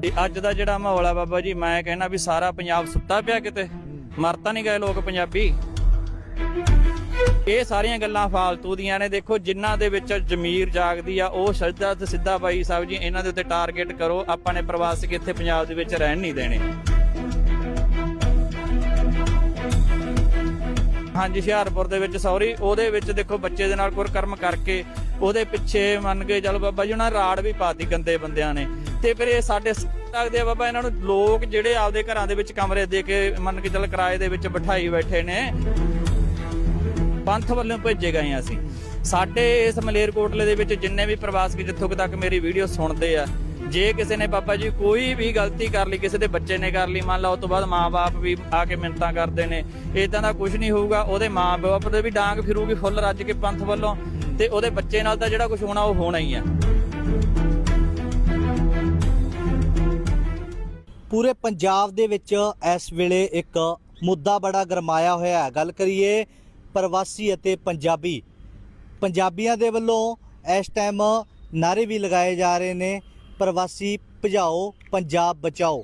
ਤੇ ਅੱਜ ਦਾ ਜਿਹੜਾ ਮਾਹੌਲ ਆ ਬਾਬਾ ਜੀ, ਮੈਂ ਕਹਿਣਾ ਵੀ ਸਾਰਾ ਪੰਜਾਬ ਸੁੱਤਾ ਪਿਆ ਕਿਤੇ। ਮਰ ਤਾਂ ਨਹੀਂ ਗਏ ਲੋਕ ਪੰਜਾਬੀ। ਇਹ ਸਾਰੀਆਂ ਗੱਲਾਂ ਫਾਲਤੂ ਦੀਆਂ ਨੇ। ਦੇਖੋ, ਜਿਨ੍ਹਾਂ ਦੇ ਵਿੱਚ ਜ਼ਮੀਰ ਜਾਗਦੀ ਆ, ਉਹ ਸਿੱਧਾ ਤੇ ਸਿੱਧਾ ਬਾਈ ਸਾਹਿਬ ਜੀ, ਇਹਨਾਂ ਦੇ ਉੱਤੇ ਟਾਰਗੇਟ ਕਰੋ। ਆਪਾਂ ਨੇ ਪ੍ਰਵਾਸੀ ਇੱਥੇ ਪੰਜਾਬ ਦੇ ਵਿੱਚ ਰਹਿਣ ਨਹੀਂ ਦੇਣੇ। ਹਾਂਜੀ, ਹੁਸ਼ਿਆਰਪੁਰ ਦੇ ਵਿੱਚ ਸੌਰੀ ਉਹਦੇ ਵਿੱਚ ਦੇਖੋ, ਬੱਚੇ ਦੇ ਨਾਲ ਕੁਰਕਰਮ ਕਰਕੇ, ਉਹਦੇ ਪਿੱਛੇ ਮੰਨ ਕੇ ਚੱਲ ਬਾਬਾ ਜੀ, ਉਹਨਾਂ ਨੇ ਰਾੜ ਵੀ ਪਾਤੀ ਗੰਦੇ ਬੰਦਿਆਂ ਨੇ। ਤੇ ਫਿਰ ਇਹ ਸਾਡੇ ਸਕਦੇ ਆ ਬਾਬਾ ਇਹਨਾਂ ਨੂੰ ਲੋਕ ਜਿਹੜੇ ਆਪਦੇ ਘਰਾਂ ਦੇ ਵਿੱਚ ਕਮਰੇ ਦੇ ਕੇ ਮੰਨ ਕੇ ਚੱਲ ਕਿਰਾਏ ਦੇ ਵਿੱਚ ਬਿਠਾਈ ਬੈਠੇ ਨੇ। ਪੰਥ ਵੱਲੋਂ ਭੇਜੇ ਗਏ ਹਾਂ ਅਸੀਂ। ਸਾਡੇ ਇਸ ਮਲੇਰਕੋਟਲੇ ਦੇ ਵਿੱਚ ਜਿੰਨੇ ਵੀ ਪ੍ਰਵਾਸੀ ਜਿੱਥੋਂ ਤੱਕ ਮੇਰੀ ਵੀਡੀਓ ਸੁਣਦੇ ਆ, ਜੇ ਕਿਸੇ ਨੇ ਪਾਪਾ ਜੀ ਕੋਈ ਵੀ ਗਲਤੀ ਕਰ ਲਈ, ਕਿਸੇ ਦੇ ਬੱਚੇ ਨੇ ਕਰ ਲਈ, ਮੰਨ ਲਾ ਉਸ ਤੋਂ ਬਾਅਦ ਮਾਪੇ ਵੀ ਆ ਕੇ ਮਿੰਤਾਂ ਕਰਦੇ ਨੇ ਇਦਾਂ ਦਾ ਕੁਝ ਨਹੀਂ ਹੋਊਗਾ, ਉਹਦੇ ਮਾਪੇ ਦੇ ਵੀ ਡਾਂਗ ਫਿਰੂਗੀ ਫੁੱਲ ਰੱਜ ਕੇ ਪੰਥ ਵੱਲੋਂ ਤੇ ਉਹਦੇ ਬੱਚੇ ਨਾਲ ਤਾਂ ਜਿਹੜਾ ਕੁਝ ਹੋਣਾ ਉਹ ਹੋਣਾ ਹੀ ਆ। ਪੂਰੇ ਪੰਜਾਬ ਦੇ ਵਿੱਚ ਇਸ ਵੇਲੇ ਇੱਕ ਮੁੱਦਾ ਬੜਾ ਗਰਮਾਇਆ ਹੋਇਆ ਹੈ। ਗੱਲ ਕਰੀਏ ਪ੍ਰਵਾਸੀ ਅਤੇ ਪੰਜਾਬੀ। ਪੰਜਾਬੀਆਂ ਦੇ ਵੱਲੋਂ ਇਸ ਟਾਈਮ ਨਾਰੇ ਵੀ ਲਗਾਏ ਜਾ ਰਹੇ ਨੇ, ਪ੍ਰਵਾਸੀ ਭਜਾਓ, ਪੰਜਾਬ ਬਚਾਓ।